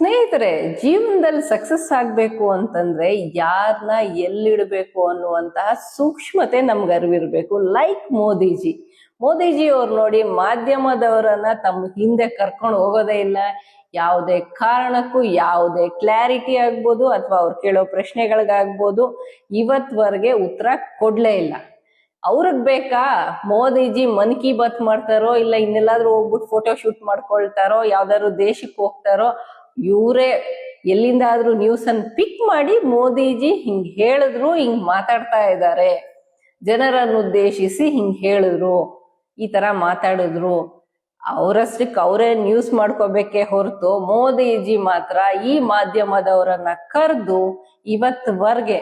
ಸ್ನೇಹಿತರೆ, ಜೀವನದಲ್ಲಿ ಸಕ್ಸಸ್ ಆಗ್ಬೇಕು ಅಂತಂದ್ರೆ ಯಾರನ್ನ ಎಲ್ಲಿಡಬೇಕು ಅನ್ನುವಂತಹ ಸೂಕ್ಷ್ಮತೆ ನಮ್ಗೆ ಅರಿವಿರ್ಬೇಕು. ಲೈಕ್ ಮೋದಿಜಿ. ಮೋದಿಜಿ ಅವ್ರು ನೋಡಿ ಮಾಧ್ಯಮದವರನ್ನ ತಮ್ಮ ಹಿಂದೆ ಕರ್ಕೊಂಡು ಹೋಗೋದೇ ಇಲ್ಲ. ಯಾವುದೇ ಕಾರಣಕ್ಕೂ ಯಾವುದೇ ಕ್ಲಾರಿಟಿ ಆಗ್ಬೋದು ಅಥವಾ ಅವ್ರು ಕೇಳೋ ಪ್ರಶ್ನೆಗಳಿಗಾಗ್ಬೋದು. ಇವತ್ವರೆಗೆ ಉತ್ತರ ಕೊಡ್ಲೇ ಇಲ್ಲ. ಅವ್ರಿಗೆ ಬೇಕಾ ಮೋದಿಜಿ ಮನ್ ಕಿ ಬಾತ್ ಮಾಡ್ತಾರೋ ಇಲ್ಲ ಇನ್ನೆಲ್ಲಾದ್ರೂ ಹೋಗ್ಬಿಟ್ಟು ಫೋಟೋ ಶೂಟ್ ಮಾಡ್ಕೊಳ್ತಾರೋ, ಯಾವ್ದಾದ್ರು ದೇಶಕ್ಕೆ ಹೋಗ್ತಾರೋ ಇವರೇ ಎಲ್ಲಿಂದಾದ್ರೂ ನ್ಯೂಸ್ ಅನ್ನು ಪಿಕ್ ಮಾಡಿ ಮೋದಿಜಿ ಹಿಂಗ್ ಹೇಳಿದ್ರು, ಹಿಂಗ್ ಮಾತಾಡ್ತಾ ಇದ್ದಾರೆ. ಜನರನ್ನು ಉದ್ದೇಶಿಸಿ ಹಿಂಗ್ ಹೇಳಿದ್ರು, ಈ ತರ ಮಾತಾಡಿದ್ರು. ಅವರಷ್ಟಕ್ಕೆ ಅವರೇ ನ್ಯೂಸ್ ಮಾಡ್ಕೋಬೇಕೆ ಹೊರತು ಮೋದಿಜಿ ಮಾತ್ರ ಈ ಮಾಧ್ಯಮದವರನ್ನ ಕರೆದು ಇವತ್ತವರೆಗೆ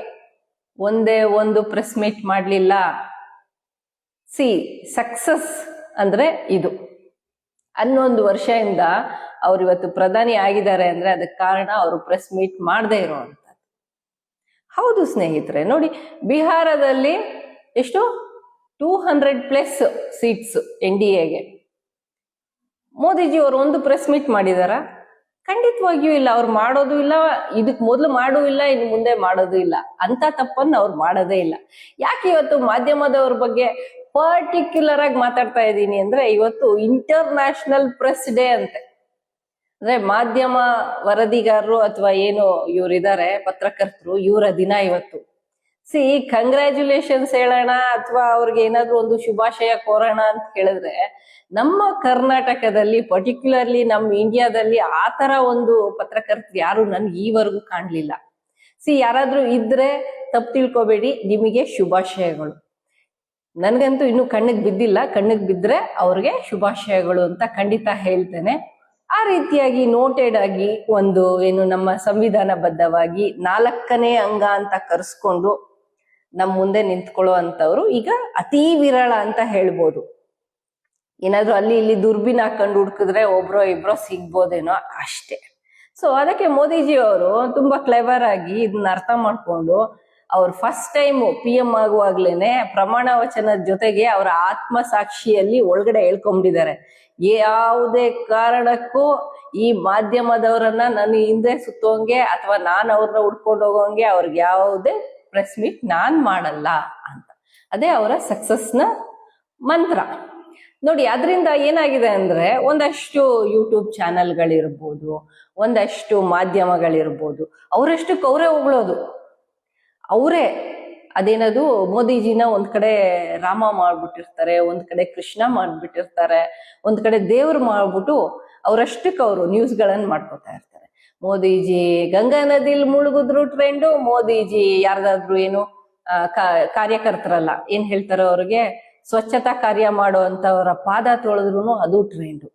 ಒಂದೇ ಒಂದು ಪ್ರೆಸ್ ಮೀಟ್ ಮಾಡಲಿಲ್ಲ. ಸಿ ಸಕ್ಸಸ್ ಅಂದ್ರೆ ಇದು. ಹನ್ನೊಂದು ವರ್ಷದಿಂದ ಅವ್ರು ಇವತ್ತು ಪ್ರಧಾನಿ ಆಗಿದ್ದಾರೆ ಅಂದ್ರೆ ಅದಕ್ಕೆ ಕಾರಣ ಅವರು ಪ್ರೆಸ್ ಮೀಟ್ ಮಾಡದೇ ಇರುವಂತದ್ದು ಹೌದು ಸ್ನೇಹಿತರೆ, ನೋಡಿ ಬಿಹಾರದಲ್ಲಿ ಎಷ್ಟು? Two hundred plus seats N D ಎಗೆ. ಮೋದಿಜಿ ಅವರು ಒಂದು ಪ್ರೆಸ್ ಮೀಟ್ ಮಾಡಿದಾರ? ಖಂಡಿತವಾಗಿಯೂ ಇಲ್ಲ, ಅವ್ರು ಮಾಡೋದು ಇಲ್ಲ, ಇದಕ್ ಮೊದಲು ಮಾಡೂ ಇಲ್ಲ, ಇನ್ನು ಮುಂದೆ ಮಾಡೋದು ಇಲ್ಲ. ಅಂತ ತಪ್ಪನ್ನು ಅವ್ರು ಮಾಡೋದೇ ಇಲ್ಲ. ಯಾಕೆ ಇವತ್ತು ಮಾಧ್ಯಮದವ್ರ ಬಗ್ಗೆ ಪರ್ಟಿಕ್ಯುಲರ್ ಆಗಿ ಮಾತಾಡ್ತಾ ಇದ್ದೀನಿ ಅಂದ್ರೆ ಇವತ್ತು ಇಂಟರ್ನ್ಯಾಷನಲ್ ಪ್ರೆಸ್ ಡೇ ಅಂತೆ. ಅಂದ್ರೆ ಮಾಧ್ಯಮ ವರದಿಗಾರರು ಅಥವಾ ಏನು ಇವರಿದ್ದಾರೆ ಪತ್ರಕರ್ತರು, ಇವರ ದಿನ ಇವತ್ತು. ಸಿ ಕಂಗ್ರ್ಯಾಚುಲೇಷನ್ಸ್ ಹೇಳೋಣ ಅಥವಾ ಅವ್ರಿಗೆ ಏನಾದ್ರು ಒಂದು ಶುಭಾಶಯ ಕೋರೋಣ ಅಂತ ಹೇಳಿದ್ರೆ, ನಮ್ಮ ಕರ್ನಾಟಕದಲ್ಲಿ ಪರ್ಟಿಕ್ಯುಲರ್ಲಿ ನಮ್ಮ ಇಂಡಿಯಾದಲ್ಲಿ ಆ ತರ ಒಂದು ಪತ್ರಕರ್ತರು ಯಾರು ನನ್ಗೆ ಈವರೆಗೂ ಕಾಣಲಿಲ್ಲ. ಸಿ ಯಾರಾದ್ರೂ ಇದ್ರೆ ತಪ್ಪು ತಿಳ್ಕೊಬೇಡಿ, ನಿಮಗೆ ಶುಭಾಶಯಗಳು. ನನ್ಗಂತೂ ಇನ್ನು ಕಣ್ಣಿಗೆ ಬಿದ್ದಿಲ್ಲ, ಕಣ್ಣಿಗೆ ಬಿದ್ರೆ ಅವ್ರಿಗೆ ಶುಭಾಶಯಗಳು ಅಂತ ಖಂಡಿತ ಹೇಳ್ತೇನೆ. ಆ ರೀತಿಯಾಗಿ ನೋಟೆಡ್ ಆಗಿ ಒಂದು ಏನು ನಮ್ಮ ಸಂವಿಧಾನ ಬದ್ಧವಾಗಿ ನಾಲ್ಕನೇ ಅಂಗ ಅಂತ ಕರೆಸ್ಕೊಂಡು ನಮ್ಮ ಮುಂದೆ ನಿಂತ್ಕೊಳ್ಳೋ ಅಂತವ್ರು ಈಗ ಅತಿ ವಿರಳ ಅಂತ ಹೇಳ್ಬೋದು. ಏನಾದ್ರು ಅಲ್ಲಿ ಇಲ್ಲಿ ದುರ್ಬಿನ್ ಹಾಕೊಂಡು ಹುಡುಕಿದ್ರೆ ಒಬ್ರೋ ಇಬ್ರೋ ಸಿಗ್ಬೋದೇನೋ ಅಷ್ಟೇ. ಸೊ ಅದಕ್ಕೆ ಮೋದಿಜಿ ಅವರು ತುಂಬಾ ಕ್ಲೆವರ್ ಆಗಿ ಇದನ್ನ ಅರ್ಥ ಮಾಡ್ಕೊಂಡು ಅವ್ರು ಫಸ್ಟ್ ಟೈಮ್ ಪಿ ಎಂ ಆಗುವಾಗ್ಲೇನೆ ಪ್ರಮಾಣ ವಚನದ ಜೊತೆಗೆ ಅವರ ಆತ್ಮ ಸಾಕ್ಷಿಯಲ್ಲಿ ಒಳಗಡೆ ಹೇಳ್ಕೊಂಡಿದ್ದಾರೆ ಯಾವುದೇ ಕಾರಣಕ್ಕೂ ಈ ಮಾಧ್ಯಮದವರನ್ನ ನನ್ನ ಹಿಂದೆ ಸುತ್ತೋಂಗೆ ಅಥವಾ ನಾನು ಅವ್ರನ್ನ ಉಡ್ಕೊಂಡು ಹೋಗೋಂಗೆ ಅವ್ರಿಗೆ ಯಾವುದೇ ಪ್ರೆಸ್ ಮೀಟ್ ನಾನ್ ಮಾಡಲ್ಲ ಅಂತ. ಅದೇ ಅವರ ಸಕ್ಸಸ್ನ ಮಂತ್ರ. ನೋಡಿ, ಅದರಿಂದ ಏನಾಗಿದೆ ಅಂದ್ರೆ ಒಂದಷ್ಟು ಯೂಟ್ಯೂಬ್ ಚಾನೆಲ್ಗಳಿರ್ಬೋದು ಒಂದಷ್ಟು ಮಾಧ್ಯಮಗಳಿರ್ಬೋದು, ಅವರಷ್ಟು ಕೌರೆ ಹೊಗಳೋದು ಅವರೇ ಅದೇನದು ಮೋದಿಜಿನ ಒಂದ್ ಕಡೆ ರಾಮ ಮಾಡ್ಬಿಟ್ಟಿರ್ತಾರೆ, ಒಂದ್ ಕಡೆ ಕೃಷ್ಣ ಮಾಡ್ಬಿಟ್ಟಿರ್ತಾರೆ, ಒಂದ್ ಕಡೆ ದೇವ್ರು ಮಾಡ್ಬಿಟ್ಟು ಅವ್ರಷ್ಟಕ್ಕೆ ಅವರು ನ್ಯೂಸ್ಗಳನ್ನ ಮಾಡ್ಕೊತಾ ಇರ್ತಾರೆ. ಮೋದಿಜಿ ಗಂಗಾ ನದಿಲ್ ಮುಳುಗಿದ್ರು ಟ್ರೆಂಡು ಮೋದಿಜಿ ಯಾರ್ದಾದ್ರು ಏನು ಕಾರ್ಯಕರ್ತರಲ್ಲ, ಏನ್ ಹೇಳ್ತಾರೋ ಅವ್ರಿಗೆ, ಸ್ವಚ್ಛತಾ ಕಾರ್ಯ ಮಾಡುವಂತವರ ಪಾದ ತೊಳೆದ್ರು ಅದು ಟ್ರೆಂಡು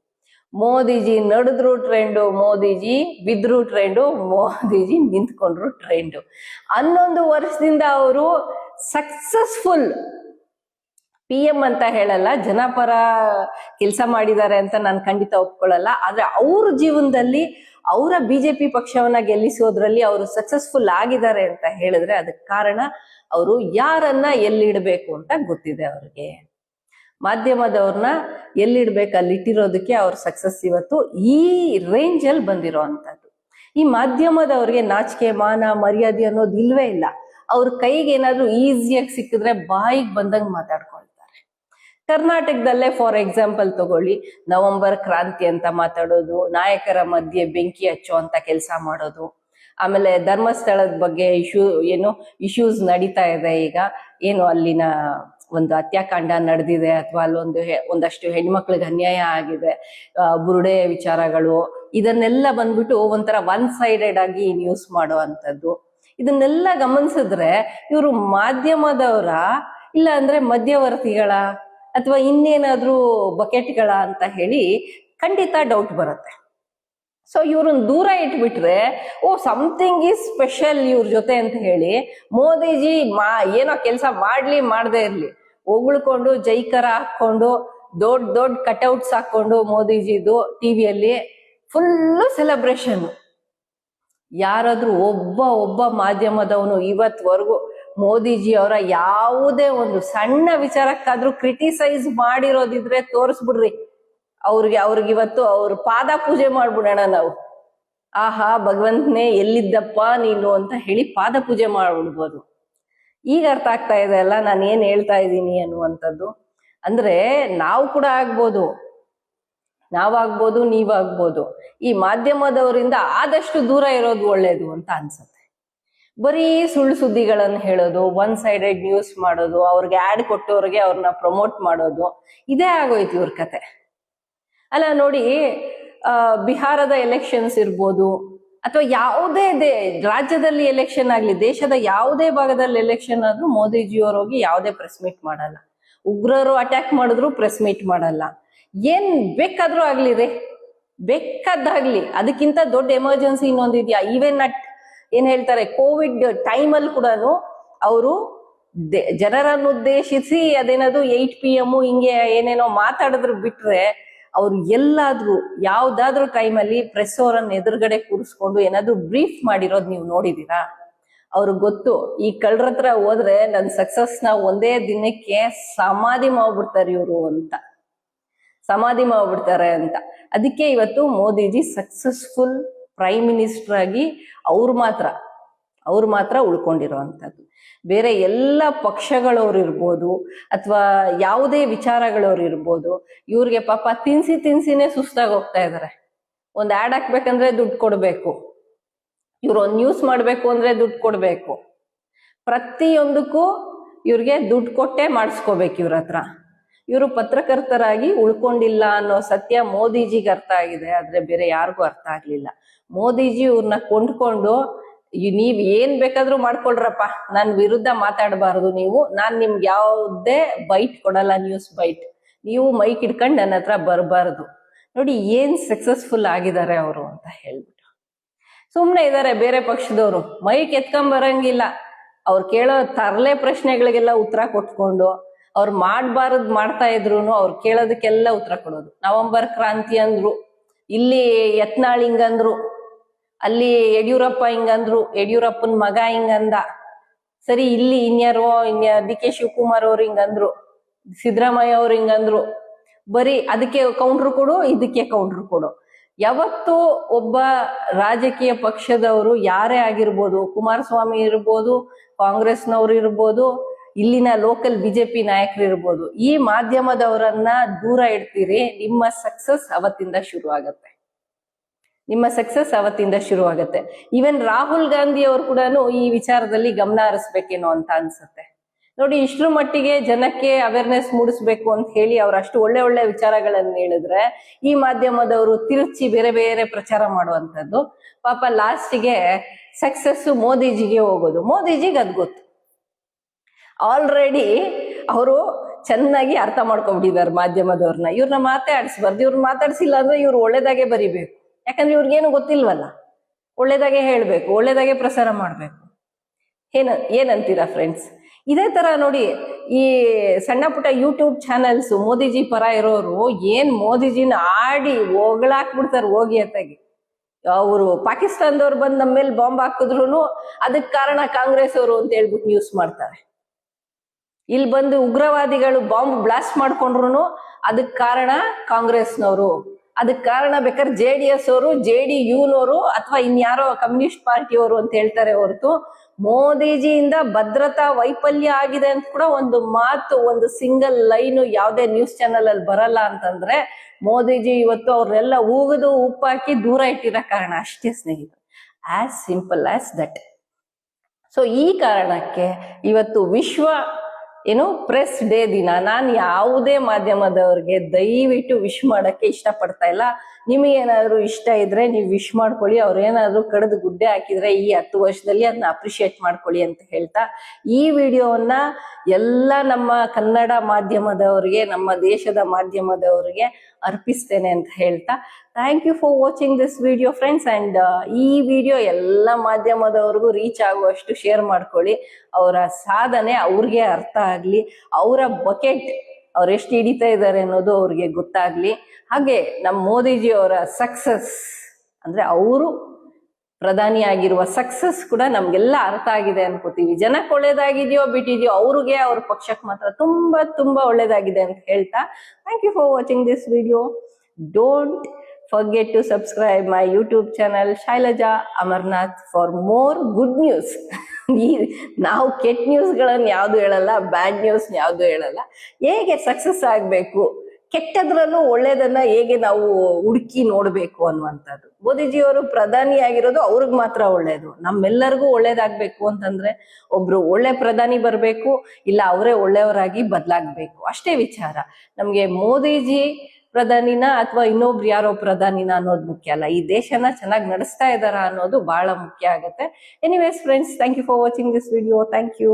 ಮೋದಿಜಿ ನಡೆದ್ರು ಟ್ರೆಂಡು ಮೋದಿಜಿ ಬಿದ್ರು ಟ್ರೆಂಡು ಮೋದಿಜಿ ನಿಂತ್ಕೊಂಡ್ರು ಟ್ರೆಂಡು ಹನ್ನೊಂದು ವರ್ಷದಿಂದ ಅವರು ಸಕ್ಸಸ್ಫುಲ್ ಪಿ ಎಂ ಅಂತ ಹೇಳಲ್ಲ, ಜನಪರ ಕೆಲಸ ಮಾಡಿದ್ದಾರೆ ಅಂತ ನಾನು ಖಂಡಿತ ಒಪ್ಕೊಳ್ಳಲ್ಲ. ಆದ್ರೆ ಅವ್ರ ಜೀವನದಲ್ಲಿ, ಅವರ ಬಿಜೆಪಿ ಪಕ್ಷವನ್ನ ಗೆಲ್ಲಿಸೋದ್ರಲ್ಲಿ ಅವರು ಸಕ್ಸಸ್ಫುಲ್ ಆಗಿದ್ದಾರೆ ಅಂತ ಹೇಳಿದ್ರೆ ಅದಕ್ಕೆ ಕಾರಣ ಅವರು ಯಾರನ್ನ ಎಲ್ಲಿಡಬೇಕು ಅಂತ ಗೊತ್ತಿದೆ ಅವ್ರಿಗೆ. ಮಾಧ್ಯಮದವ್ರನ್ನ ಎಲ್ಲಿಡ್ಬೇಕು ಅಲ್ಲಿ ಇಟ್ಟಿರೋದಕ್ಕೆ ಅವ್ರ ಸಕ್ಸಸ್ ಇವತ್ತು ಈ ರೇಂಜ್ ಅಲ್ಲಿ ಅಂತದ್ದು ಈ ಮಾಧ್ಯಮದವ್ರಿಗೆ ನಾಚಿಕೆ, ಮಾನ, ಮರ್ಯಾದೆ ಅನ್ನೋದು ಇಲ್ವೇ ಇಲ್ಲ. ಅವ್ರ ಕೈಗೆ ಏನಾದ್ರು ಈಸಿಯಾಗಿ ಸಿಕ್ಕಿದ್ರೆ ಬಾಯಿಗೆ ಬಂದಂಗೆ ಮಾತಾಡ್ಕೊಳ್ತಾರೆ. ಕರ್ನಾಟಕದಲ್ಲೇ ಫಾರ್ ಎಕ್ಸಾಂಪಲ್ ತಗೊಳ್ಳಿ, ನವೆಂಬರ್ ಕ್ರಾಂತಿ ಅಂತ ಮಾತಾಡೋದು, ನಾಯಕರ ಮಧ್ಯೆ ಬೆಂಕಿ ಹಚ್ಚೋ ಅಂತ ಕೆಲಸ ಮಾಡೋದು, ಆಮೇಲೆ ಧರ್ಮಸ್ಥಳದ ಬಗ್ಗೆ ಇಶ್ಯೂ, ಏನು ಇಶ್ಯೂಸ್ ನಡೀತಾ ಇದೆ ಈಗ, ಏನು ಅಲ್ಲಿನ ಒಂದು ಹತ್ಯಾಕಾಂಡ ನಡೆದಿದೆ ಅಥವಾ ಅಲ್ಲೊಂದು ಒಂದಷ್ಟು ಹೆಣ್ಮಕ್ಳಿಗೆ ಅನ್ಯಾಯ ಆಗಿದೆ ಬುರುಡೆ ವಿಚಾರಗಳು, ಇದನ್ನೆಲ್ಲ ಬಂದ್ಬಿಟ್ಟು ಒಂಥರ ಒನ್ ಸೈಡೆಡ್ ಆಗಿ ನ್ಯೂಸ್ ಮಾಡುವಂಥದ್ದು. ಇದನ್ನೆಲ್ಲ ಗಮನಿಸಿದ್ರೆ ಇವರು ಮಾಧ್ಯಮದವರ ಇಲ್ಲ ಅಂದ್ರೆ ಮಧ್ಯವರ್ತಿಗಳ ಅಥವಾ ಇನ್ನೇನಾದ್ರೂ ಬಕೆಟ್ಗಳ ಅಂತ ಹೇಳಿ ಖಂಡಿತ ಡೌಟ್ ಬರುತ್ತೆ. ಸೊ ಇವ್ರನ್ನ ದೂರ ಇಟ್ಬಿಟ್ರೆ, ಓ ಸಮಥಿಂಗ್ ಈಸ್ ಸ್ಪೆಷಲ್ ಇವ್ರ ಜೊತೆ ಅಂತ ಹೇಳಿ ಮೋದಿಜಿ ಮಾ, ಏನೋ ಕೆಲಸ ಮಾಡ್ಲಿ ಮಾಡದೇ ಇರ್ಲಿ. ಹೊಗಳ್ಕೊಂಡು, ಜೈಕರ ಹಾಕೊಂಡು ದೊಡ್ಡ ದೊಡ್ಡ ಕಟ್ಔಟ್ಸ್ ಹಾಕೊಂಡು ಮೋದಿಜಿದು ಟಿವಿಯಲ್ಲಿ ಫುಲ್ಲು ಸೆಲೆಬ್ರೇಷನ್ ಯಾರಾದ್ರೂ ಒಬ್ಬ ಒಬ್ಬ ಮಾಧ್ಯಮದವನು ಇವತ್ವರೆಗೂ ಮೋದಿಜಿ ಅವರ ಯಾವುದೇ ಒಂದು ಸಣ್ಣ ವಿಚಾರಕ್ಕಾದ್ರೂ ಕ್ರಿಟಿಸೈಸ್ ಮಾಡಿರೋದಿದ್ರೆ ತೋರಿಸ್ಬಿಡ್ರಿ. ಅವ್ರಿಗೆ ಅವ್ರಿಗೆ ಇವತ್ತು ಅವ್ರ ಪಾದ ಪೂಜೆ ಮಾಡ್ಬಿಡೋಣ ನಾವು. ಆಹಾ, ಭಗವಂತನೇ ಎಲ್ಲಿದ್ದಪ್ಪ ನೀನು ಅಂತ ಹೇಳಿ ಪಾದ ಪೂಜೆ ಮಾಡ್ಬಿಡ್ಬೋದು. ಈಗ ಅರ್ಥ ಆಗ್ತಾ ಇದೆ ಅಲ್ಲ? ನಾನು ಏನ್ ಹೇಳ್ತಾ ಇದ್ದೀನಿ ಅನ್ನುವಂಥದ್ದು. ಅಂದ್ರೆ ನಾವು ಕೂಡ ಆಗ್ಬೋದು. ನಾವಾಗ್ಬೋದು ನೀವಾಗ್ಬೋದು ಈ ಮಾಧ್ಯಮದವರಿಂದ ಆದಷ್ಟು ದೂರ ಇರೋದು ಒಳ್ಳೇದು ಅಂತ ಅನ್ಸುತ್ತೆ. ಬರೀ ಸುಳ್ಳು ಸುದ್ದಿಗಳನ್ನು ಹೇಳೋದು ಒನ್ ಸೈಡೆಡ್ ನ್ಯೂಸ್ ಮಾಡೋದು, ಅವ್ರಿಗೆ ಆ್ಯಡ್ ಕೊಟ್ಟವ್ರಿಗೆ ಅವ್ರನ್ನ ಪ್ರಮೋಟ್ ಮಾಡೋದು, ಇದೇ ಆಗೋಯ್ತು ಇವ್ರ ಕತೆ. ಅಲ್ಲ ನೋಡಿ ಬಿಹಾರದ ಎಲೆಕ್ಷನ್ಸ್ ಇರ್ಬೋದು ಅಥವಾ ಯಾವುದೇ ದೇ ರಾಜ್ಯದಲ್ಲಿ ಎಲೆಕ್ಷನ್ ಆಗಲಿ, ದೇಶದ ಯಾವುದೇ ಭಾಗದಲ್ಲಿ ಎಲೆಕ್ಷನ್ ಆದ್ರೂ ಮೋದಿಜಿಯವರು ಹೋಗಿ ಯಾವುದೇ ಪ್ರೆಸ್ ಮೀಟ್ ಮಾಡಲ್ಲ. ಉಗ್ರರು ಅಟ್ಯಾಕ್ ಮಾಡಿದ್ರು ಪ್ರೆಸ್ ಮೀಟ್ ಮಾಡಲ್ಲ. ಏನ್ ಬೇಕಾದ್ರೂ ಆಗ್ಲಿ ರೀ ಬೇಕಾದಾಗ್ಲಿ ಅದಕ್ಕಿಂತ ದೊಡ್ಡ ಎಮರ್ಜೆನ್ಸಿ ಇನ್ನೊಂದು ಇದೆಯಾ? ಈವೆನ್ ಅಟ್ ಏನ್ ಹೇಳ್ತಾರೆ ಕೋವಿಡ್ ಟೈಮಲ್ಲಿ ಕೂಡ ಅವರು ಜನರನ್ನು ಉದ್ದೇಶಿಸಿ ಅದೇನದು ಏಟ್ ಪಿ ಎಂ ಹಿಂಗೆ ಏನೇನೋ ಮಾತಾಡಿದ್ರು ಬಿಟ್ರೆ ಅವ್ರು ಎಲ್ಲಾದ್ರೂ ಯಾವ್ದಾದ್ರು ಟೈಮಲ್ಲಿ ಪ್ರೆಸ್ ಅವರನ್ನ ಎದುರುಗಡೆ ಕೂರಿಸ್ಕೊಂಡು ಏನಾದ್ರು ಬ್ರೀಫ್ ಮಾಡಿರೋದು ನೀವು ನೋಡಿದೀರಾ ಅವ್ರಿಗೆ ಗೊತ್ತು, ಈ ಕಳ್ಳರತ್ರ ಹೋದ್ರೆ ನನ್ನ ಸಕ್ಸಸ್ನ ಒಂದೇ ದಿನಕ್ಕೆ ಸಮಾಧಿ ಮಾಡ್ಬಿಡ್ತಾರೆ ಇವರು ಅಂತ. ಸಮಾಧಿ ಮಾಡ್ಬಿಡ್ತಾರೆ ಅಂತ. ಅದಕ್ಕೆ ಇವತ್ತು ಮೋದಿಜಿ ಸಕ್ಸಸ್ಫುಲ್ ಪ್ರೈಮ್ ಮಿನಿಸ್ಟರ್ ಆಗಿ ಅವ್ರು ಮಾತ್ರ. ಅವ್ರು ಮಾತ್ರ ಉಳ್ಕೊಂಡಿರುವಂಥದ್ದು. ಬೇರೆ ಎಲ್ಲ ಪಕ್ಷಗಳವ್ರು ಇರ್ಬೋದು, ಅಥವಾ ಯಾವುದೇ ವಿಚಾರಗಳವ್ರು ಇರ್ಬೋದು, ಇವ್ರಿಗೆ ಪಾಪ ತಿನ್ಸಿ ತಿನ್ಸಿನೇ ಸುಸ್ತಾಗಿ ಹೋಗ್ತಾ ಇದ್ದಾರೆ ಒಂದು ಆಡ್ ಹಾಕ್ಬೇಕಂದ್ರೆ ದುಡ್ಡು ಕೊಡ್ಬೇಕು. ಇವ್ರು ಒಂದು ನ್ಯೂಸ್ ಮಾಡ್ಬೇಕು ಅಂದ್ರೆ ದುಡ್ಡು ಕೊಡ್ಬೇಕು. ಪ್ರತಿಯೊಂದಕ್ಕೂ ಇವ್ರಿಗೆ ದುಡ್ಡು ಕೊಟ್ಟೆ ಮಾಡಿಸ್ಕೋಬೇಕು ಇವ್ರ ಹತ್ರ. ಇವರು ಪತ್ರಕರ್ತರಾಗಿ ಉಳ್ಕೊಂಡಿಲ್ಲ ಅನ್ನೋ ಸತ್ಯ ಮೋದಿಜಿಗೆ ಅರ್ಥ ಆಗಿದೆ, ಆದ್ರೆ ಬೇರೆ ಯಾರಿಗೂ ಅರ್ಥ ಆಗ್ಲಿಲ್ಲ. ಮೋದಿಜಿ ಇವ್ರನ್ನ ಕೊಂಡ್ಕೊಂಡು ನೀವ್ ಏನ್ ಬೇಕಾದ್ರೂ ಮಾಡ್ಕೊಳ್ರಪ್ಪ. ನನ್ ವಿರುದ್ಧ ಮಾತಾಡಬಾರದು ನೀವು. ನಾನ್ ನಿಮ್ಗೆ ಯಾವುದೇ ಬೈಟ್ ಕೊಡಲ್ಲ ನ್ಯೂಸ್ ಬೈಟ್ ನೀವು ಮೈಕ್ ಇಟ್ಕೊಂಡು ನನ್ನ ಹತ್ರ ಬರಬಾರದು. ನೋಡಿ ಏನ್ ಸಕ್ಸಸ್ಫುಲ್ ಆಗಿದ್ದಾರೆ ಅವರು ಅಂತ ಹೇಳ್ಬಿಟ್ಟು. ಸುಮ್ನೆ ಇದಾರೆ ಬೇರೆ ಪಕ್ಷದವರು. ಮೈಕ್ ಎತ್ಕೊಂಡ್ ಬರಂಗಿಲ್ಲ. ಅವ್ರು ಕೇಳೋ ತರಲೆ ಪ್ರಶ್ನೆಗಳಿಗೆಲ್ಲ ಉತ್ತರ ಕೊಟ್ಕೊಂಡು, ಅವ್ರು ಮಾಡಬಾರದ್ ಮಾಡ್ತಾ ಇದ್ರು ಅವ್ರು ಕೇಳೋದಕ್ಕೆಲ್ಲ ಉತ್ತರ ಕೊಡೋದು. ನವೆಂಬರ್ ಕ್ರಾಂತಿ ಅಂದ್ರು, ಇಲ್ಲಿ ಯತ್ನಾಳಿಂಗ್ ಹಿಂಗಂದ್ರು ಅಲ್ಲಿ ಯಡಿಯೂರಪ್ಪ ಹಿಂಗಂದ್ರು, ಯಡಿಯೂರಪ್ಪನ ಮಗ ಹಿಂಗಂದ. ಸರಿ, ಇಲ್ಲಿ ಇನ್ಯಾರೋ, ಇನ್ಯ ಡಿ ಕೆ ಶಿವಕುಮಾರ್ ಅವ್ರು ಹಿಂಗಂದ್ರು, ಸಿದ್ದರಾಮಯ್ಯ ಅವ್ರು ಹಿಂಗಂದ್ರು. ಬರೀ ಅದಕ್ಕೆ ಕೌಂಟ್ರ್ ಕೊಡು, ಇದಕ್ಕೆ ಕೌಂಟ್ರ್ ಕೊಡು. ಯಾವತ್ತು ಒಬ್ಬ ರಾಜಕೀಯ ಪಕ್ಷದವರು ಯಾರೇ ಆಗಿರ್ಬೋದು, ಕುಮಾರಸ್ವಾಮಿ ಇರ್ಬೋದು, ಕಾಂಗ್ರೆಸ್ನವ್ರು ಇರ್ಬೋದು, ಇಲ್ಲಿನ ಲೋಕಲ್ ಬಿಜೆಪಿ ನಾಯಕರು ಇರ್ಬೋದು, ಈ ಮಾಧ್ಯಮದವರನ್ನ ದೂರ ಇಡ್ತೀರಿ, ನಿಮ್ಮ ಸಕ್ಸಸ್ ಅವತ್ತಿಂದ ಶುರು ಆಗತ್ತೆ ನಿಮ್ಮ ಸಕ್ಸಸ್ ಅವತ್ತಿಂದ ಶುರು ಆಗತ್ತೆ ಈವನ್ ರಾಹುಲ್ ಗಾಂಧಿ ಅವರು ಕೂಡ ಈ ವಿಚಾರದಲ್ಲಿ ಗಮನ ಹರಿಸ್ಬೇಕೇನೋ ಅಂತ ಅನ್ಸುತ್ತೆ. ನೋಡಿ, ಇಷ್ಟ್ರ ಮಟ್ಟಿಗೆ ಜನಕ್ಕೆ ಅವೇರ್ನೆಸ್ ಮೂಡಿಸ್ಬೇಕು ಅಂತ ಹೇಳಿ ಅವ್ರು ಅಷ್ಟು ಒಳ್ಳೆ ಒಳ್ಳೆ ವಿಚಾರಗಳನ್ನ ಹೇಳಿದ್ರೆ ಈ ಮಾಧ್ಯಮದವರು ತಿರುಚಿ ಬೇರೆ ಬೇರೆ ಪ್ರಚಾರ ಮಾಡುವಂಥದ್ದು. ಪಾಪ ಲಾಸ್ಟಿಗೆ ಸಕ್ಸಸ್ ಮೋದಿಜಿಗೆ ಹೋಗೋದು. ಮೋದಿಜಿಗೆ ಅದ್ ಗೊತ್ತು. ಆಲ್ರೆಡಿ ಅವರು ಚೆನ್ನಾಗಿ ಅರ್ಥ ಮಾಡ್ಕೊಂಡ್ಬಿಟ್ಟಿದ್ದಾರೆ ಮಾಧ್ಯಮದವ್ರನ್ನ. ಇವ್ರನ್ನ ಮಾತಾಡಿಸ್ಬಾರ್ದು ಇವ್ರನ್ನ ಮಾತಾಡಿಸಿಲ್ಲ ಅಂದ್ರೆ ಇವ್ರು ಒಳ್ಳೇದಾಗೆ ಬರಿಬೇಕು. ಯಾಕಂದ್ರೆ ಇವ್ರಿಗೇನು ಗೊತ್ತಿಲ್ವಲ್ಲ? ಒಳ್ಳೇದಾಗೆ ಹೇಳ್ಬೇಕು, ಒಳ್ಳೇದಾಗೆ ಪ್ರಸಾರ ಮಾಡಬೇಕು. ಏನ, ಏನಂತೀರಾ ಫ್ರೆಂಡ್ಸ್ ಇದೇ ತರ ನೋಡಿ, ಈ ಸಣ್ಣ ಪುಟ್ಟ ಯೂಟ್ಯೂಬ್ ಚಾನೆಲ್ಸ್ ಮೋದಿಜಿ ಪರ ಇರೋರು ಏನ್ ಮೋದಿಜಿನ ಆಡಿ ಹೊಗಳಾಕ್ಬಿಡ್ತಾರೆ ಹೋಗಿ ಅತ್ತಾಗಿ ಅವರು ಪಾಕಿಸ್ತಾನದವ್ರು ಬಂದು ನಮ್ಮ ಮೇಲೆ ಬಾಂಬ್ ಹಾಕಿದ್ರು ಅದಕ್ಕೆ ಕಾರಣ ಕಾಂಗ್ರೆಸ್ ಅವರು ಅಂತ ಹೇಳ್ಬಿಟ್ಟು ನ್ಯೂಸ್ ಮಾಡ್ತಾರೆ. ಇಲ್ಲಿ ಬಂದು ಉಗ್ರವಾದಿಗಳು ಬಾಂಬ್ ಬ್ಲಾಸ್ಟ್ ಮಾಡ್ಕೊಂಡ್ರು ಅದಕ್ಕೆ ಕಾರಣ ಕಾಂಗ್ರೆಸ್ನವರು. ಅದಕ್ ಕಾರಣ ಬೇಕಾದ್ರೆ ಜೆ ಡಿ ಎಸ್ ಅವರು, ಜೆ ಡಿ ಯುನವರು ಅಥವಾ ಇನ್ಯಾರೋ ಕಮ್ಯುನಿಸ್ಟ್ ಪಾರ್ಟಿಯವರು ಅಂತ ಹೇಳ್ತಾರೆ ಹೊರತು ಮೋದಿಜಿಯಿಂದ ಭದ್ರತಾ ವೈಫಲ್ಯ ಆಗಿದೆ ಅಂತ ಕೂಡ ಒಂದು ಮಾತು, ಒಂದು ಸಿಂಗಲ್ ಲೈನ್ ಯಾವುದೇ ನ್ಯೂಸ್ ಚಾನೆಲ್ ಅಲ್ಲಿ ಬರಲ್ಲ ಅಂತಂದ್ರೆ ಮೋದಿಜಿ ಇವತ್ತು ಅವ್ರನ್ನೆಲ್ಲ ಊಗದು ಉಪ್ಪಾಕಿ ದೂರ ಇಟ್ಟಿರೋ ಕಾರಣ ಅಷ್ಟೇ ಸ್ನೇಹಿತರು. As simple as that so ಈ ಕಾರಣಕ್ಕೆ ಇವತ್ತು ವಿಶ್ವ ಏನು ಪ್ರೆಸ್ ಡೇ ದಿನ. ನಾನು ಯಾವುದೇ ಮಾಧ್ಯಮದವ್ರಿಗೆ ದಯವಿಟ್ಟು ವಿಶ್ ಮಾಡಕ್ಕೆ ಇಷ್ಟಪಡ್ತಾ ಇಲ್ಲ. ನಿಮಗೇನಾದ್ರು ಇಷ್ಟ ಇದ್ರೆ ನೀವು ವಿಶ್ ಮಾಡ್ಕೊಳ್ಳಿ. ಅವ್ರೇನಾದ್ರೂ ಕಡ್ದು ಗುಡ್ಡೆ ಹಾಕಿದ್ರೆ ಈ ಹತ್ತು ವರ್ಷದಲ್ಲಿ ಅದನ್ನ ಅಪ್ರಿಶಿಯೇಟ್ ಮಾಡ್ಕೊಳ್ಳಿ ಅಂತ ಹೇಳ್ತಾ, ಈ ವಿಡಿಯೋವನ್ನ ಎಲ್ಲ ನಮ್ಮ ಕನ್ನಡ ಮಾಧ್ಯಮದವರಿಗೆ, ನಮ್ಮ ದೇಶದ ಮಾಧ್ಯಮದವರಿಗೆ ಅರ್ಪಿಸ್ತೇನೆ ಅಂತ ಹೇಳ್ತಾ thank you for watching this video friends and ಈ ವಿಡಿಯೋ ಎಲ್ಲ ಮಾಧ್ಯಮದವ್ರಿಗೂ ರೀಚ್ ಆಗುವಷ್ಟು ಶೇರ್ ಮಾಡ್ಕೊಳ್ಳಿ. ಅವರ ಸಾಧನೆ ಅವ್ರಿಗೆ ಅರ್ಥ ಆಗಲಿ. ಅವರ ಬಕೆಟ್ ಅವ್ರು ಎಷ್ಟು ಹಿಡಿತಾ ಇದ್ದಾರೆ ಅನ್ನೋದು ಅವ್ರಿಗೆ ಗೊತ್ತಾಗ್ಲಿ. ಹಾಗೆ ನಮ್ಮ ಮೋದಿಜಿ ಅವರ ಸಕ್ಸಸ್ ಅಂದ್ರೆ ಅವರು ಪ್ರಧಾನಿ ಆಗಿರುವ ಸಕ್ಸಸ್ ಕೂಡ ನಮ್ಗೆಲ್ಲ ಅರ್ಥ ಆಗಿದೆ ಅನ್ಕೋತೀವಿ. ಜನಕ್ಕೆ ಒಳ್ಳೇದಾಗಿದೆಯೋ ಬಿಟ್ಟಿದೆಯೋ ಅವ್ರಿಗೆ ಅವ್ರ ಪಕ್ಷಕ್ಕೆ ಮಾತ್ರ ತುಂಬಾ ತುಂಬಾ ಒಳ್ಳೇದಾಗಿದೆ ಅಂತ ಹೇಳ್ತಾ thank you for watching this video don't forget to subscribe my YouTube channel Shailaja Amarnath for more good news. ಈ ನಾವು ಕೆಟ್ಟ ನ್ಯೂಸ್ಗಳನ್ನು ಯಾವುದು ಹೇಳಲ್ಲ ಬ್ಯಾಡ್ ನ್ಯೂಸ್ ಯಾವುದು ಹೇಳಲ್ಲ. ಹೇಗೆ ಸಕ್ಸಸ್ ಆಗಬೇಕು? ಕೆಟ್ಟದ್ರಲ್ಲೂ ಒಳ್ಳೇದನ್ನ ಹೇಗೆ ನಾವು ಹುಡುಕಿ ನೋಡ್ಬೇಕು ಅನ್ನುವಂಥದ್ದು. ಮೋದಿಜಿಯವರು ಪ್ರಧಾನಿ ಆಗಿರೋದು ಅವ್ರಿಗೆ ಮಾತ್ರ ಒಳ್ಳೇದು. ನಮ್ಮೆಲ್ಲರಿಗೂ ಒಳ್ಳೇದಾಗ್ಬೇಕು ಅಂತಂದ್ರೆ ಒಬ್ರು ಒಳ್ಳೆ ಪ್ರಧಾನಿ ಬರ್ಬೇಕು, ಇಲ್ಲ ಅವರೇ ಒಳ್ಳೆಯವರಾಗಿ ಬದಲಾಗಬೇಕು. ಅಷ್ಟೇ ವಿಚಾರ. ನಮ್ಗೆ ಮೋದಿಜಿ ಪ್ರಧಾನಿನ ಅಥವಾ ಇನ್ನೊಬ್ರು ಯಾರೋ ಪ್ರಧಾನಿನ ಅನ್ನೋದು ಮುಖ್ಯ ಅಲ್ಲ. ಈ ದೇಶನ ಚೆನ್ನಾಗಿ ನಡೆಸ್ತಾ ಇದ್ದಾರಾ ಅನ್ನೋದು ಬಹಳ ಮುಖ್ಯ ಆಗುತ್ತೆ. Anyways friends thank you for watching this video thank you